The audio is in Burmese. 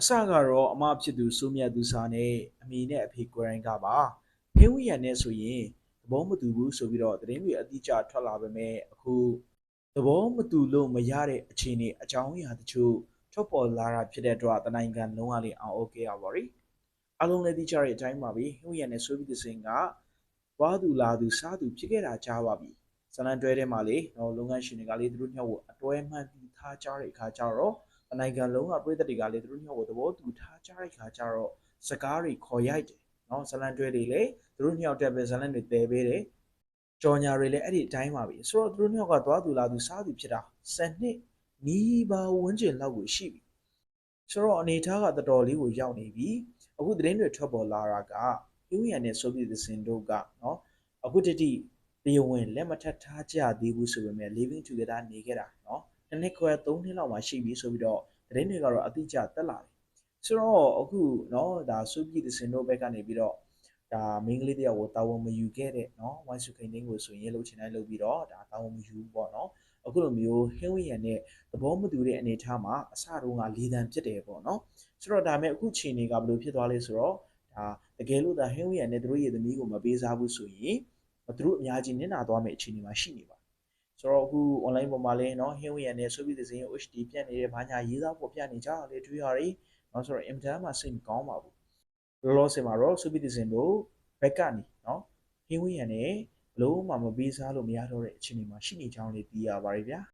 အစကတော့အမဖြစ်သူစိုးမြတ်သူစာနဲ့အမိနဲ့အဖေကိုရိုင်းကပါဟင်းဝီရန်နဲ့ဆိုရင်သဘောမတူဘူးဆိုပြီးတော့သတင်းတွေအတိအကျထွက်လာပေမဲ့အခုသဘောမတူလို့မရတဲ့အခြေအနေအကြောင်းအရာတချို့ထွက်ပေါ်လာတာဖြစ်တဲ့အတွက်တနိုင်ငံလုံးဝလေးအောင်အိုကေရပါရီအလုံးလေးတိကျတဲ့အတိုင်းပါပဲဟင်းဝီရန်နဲ့ဆိုပြီးတဲ့စဉ်ကဝါသူလာသူစားသူဖြစ်ခဲ့တာကြားပါပြီဇလန်တွဲထဲမှာလေတော့လုပ်ငန်းရှင်တွေကလေသူတို့ညှောက်ဖို့အတွဲမှန်ပြီးထားကြတဲ့အခါကျတော့ အနိုင်ငံလုံးကပြည်သက်တွေကလည်းသူတို့ညော့ကိုသဘောတူထားကြတဲ့ခါကျတော့စကားတွေခေါ်ရိုက်တယ်နော်ဇလန်တွဲတွေလည်းသူတို့ညော့တက်ပဲဇလန်တွေတဲပေးတယ်ကြော်ညာတွေလည်းအဲ့ဒီအတိုင်းပါပဲဆိုတော့သူတို့ညော့ကသွားသူလာသူစားသူဖြစ်တာ10နှစ်နီးပါးဝန်းကျင်လောက်ကိုရှိပြီဆိုတော့အနေထားကတော်တော်လေးကိုရောက်နေပြီအခုသတင်းတွေထွက်ပေါ်လာတာကပြင်းရန်နဲ့ဆိုဗီယက်စင်တို့ကနော်အခုတတိတရားဝင်လက်မထပ်ထားကြသေးဘူးဆိုပေမဲ့ living together နေခဲ့တာနော် တစ်နှစ်ခွဲ၃နှစ်လောက်မှရှိပြီဆိုပြီးတော့သတင်းတွေကတော့အတိအကျတက်လာတယ်ဆိုတော့အခုเนาะဒါစုပြည်သစင်တို့ဘက်ကနေပြီးတော့ဒါမင်းကလေးတယောက်ကိုတာဝန်မယူခဲ့တဲ့เนาะဝိုင်းစုခိန်တင်းကိုဆိုရင်လှုပ်ချင်တိုင်းလှုပ်ပြီးတော့ဒါတာဝန်မယူဘူးပေါ့เนาะအခုလိုမျိုးဟင်းဝင်းရံနဲ့သဘောမတူတဲ့အနေအထားမှာအစတုန်းကလေးတန်းဖြစ်တယ်ပေါ့เนาะဆိုတော့ဒါမဲ့အခုချိန်တွေကဘယ်လိုဖြစ်သွားလဲဆိုတော့ဒါတကယ်လို့ဒါဟင်းဝင်းရံနဲ့သူတို့ရဲ့သမီးကိုမပေးစားဘူးဆိုရင်သူတို့အများကြီးနစ်နာသွားမယ့်အခြေအနေမှာရှိနေပါ ဆိုတော့အခု online ပေါ်မှာလည်းเนาะဟင်းဝရံနဲ့ဆိုပြီးတဲ့စင်း HD ပြတ်နေတဲ့ဘာညာရေးသားပေါ်ပြနေကြလေတွေ့ရတယ်เนาะဆိုတော့ intern မှာစိတ်မကောင်းပါဘူးလောလောဆယ်မှာတော့ဆိုပြီးတဲ့စင်းတို့ဘက်ကနေเนาะဟင်းဝရံနဲ့ဘလို့မှမပေးစားလို့မရတော့တဲ့အခြေအနေမှာရှိနေကြောင်းလေးသိရပါတယ်ဗျာ